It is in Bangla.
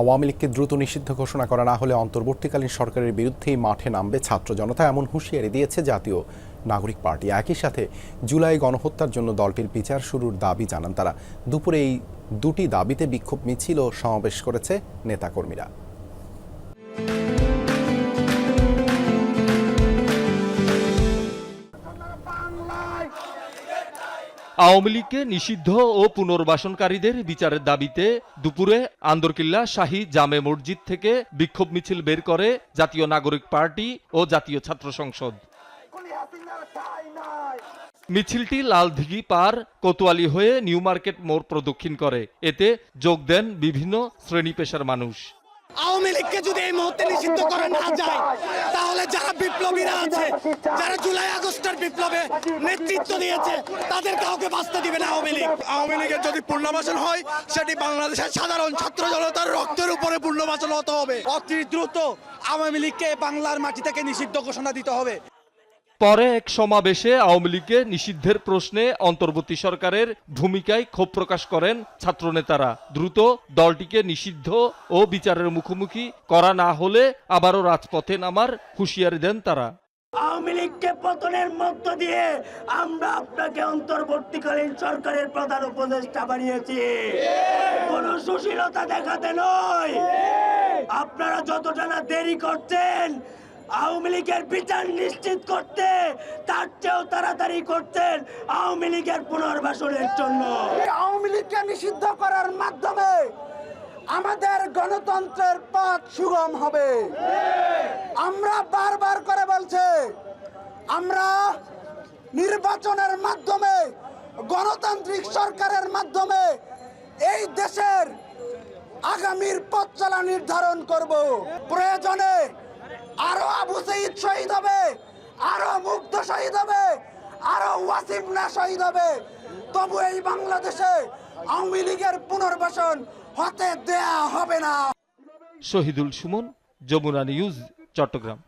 আওয়ামী লীগকে দ্রুত নিষিদ্ধ ঘোষণা করা না হলে অন্তর্বর্তীকালীন সরকারের বিরুদ্ধেই মাঠে নামবে ছাত্র জনতা, এমন হুঁশিয়ারি দিয়েছে জাতীয় নাগরিক পার্টি। একই সাথে জুলাই গণহত্যার জন্য দলটির বিচার শুরুর দাবি জানান তারা। দুপুরে এই দুটি দাবিতে বিক্ষোভ মিছিল ও সমাবেশ করেছে নেতাকর্মীরা। আওয়ামী লীগকে নিষিদ্ধ ও পুনর্বাসনকারীদের বিচারের দাবিতে দুপুরে আন্দরকিল্লা শাহী জামে মসজিদ থেকে বিক্ষোভ মিছিল বের করে জাতীয় নাগরিক পার্টি ও জাতীয় ছাত্র সংসদ। মিছিলটি লালদিঘি পার কোতোয়ালি হয়ে নিউ মার্কেট মোড় প্রদক্ষিণ করে। এতে যোগ দেন বিভিন্ন শ্রেণি পেশার মানুষ। আওয়ামী লীগকে যদি এই মুহূর্তে নিষিদ্ধ করা না যায় বিপ্লবীরা আছে যারা জুলাই আগস্টের বিপ্লবে নেতৃত্ব দিয়েছে তাদের কাউকে বাঁচতে দিবে না আওয়ামী লীগ। আওয়ামী লীগের যদি পূর্ণবাসন হয় সেটি বাংলাদেশের সাধারণ ছাত্র জনতার রক্তের উপরে পূর্ণবাসন হতে হবে। অতি দ্রুত আওয়ামী লীগকে বাংলার মাটি থেকে নিষিদ্ধ ঘোষণা দিতে হবে। পরে এক সমাবেশে আওয়ামী লীগকে নিষিদ্ধের প্রশ্নে অন্তর্বর্তী সরকারের ভূমিকায় ক্ষোভ প্রকাশ করেন ছাত্রনেতারা। দ্রুত দলটিকে নিষিদ্ধ ও বিচারের মুখোমুখি করা না হলে আবারও রাজপথে নামার হুঁশিয়ারি দেন তারা। আওয়ামী লীগকে পতনের মধ্য দিয়ে আমরা আপনাকে অন্তর্বর্তীকালীন সরকারের প্রধান উপদেষ্টা বানিয়েছি। কোন সুশীলতা দেখাতে নয়। আপনারা যতটা না দেরি করছেন আওয়ামী লীগের বিচার নিশ্চিত করতে, তার চেয়েও তাড়াতাড়ি করতেন আওয়ামী লীগের পুনর্বাসনের জন্য। আওয়ামী লীগকে নিষিদ্ধ করার মাধ্যমে আমাদের গণতন্ত্রের পথ সুগম হবে। আমরা বারবার করে বলছে, আমরা নির্বাচনের মাধ্যমে, গণতান্ত্রিক সরকারের মাধ্যমে এই দেশের আগামীর পথ চলা নির্ধারণ করব। প্রয়োজনে আরও আবু সঈদ শহীদ হবে, আরও মুগ্ধ শহীদ হবে, আরও ওয়াসিম না শহীদ হবে। তবু এই বাংলাদেশে আওয়ামী লীগের পুনর্বাসন হতে দেয়া হবে না। শহীদুল সুমন, যমুনা নিউজ, চট্টগ্রাম।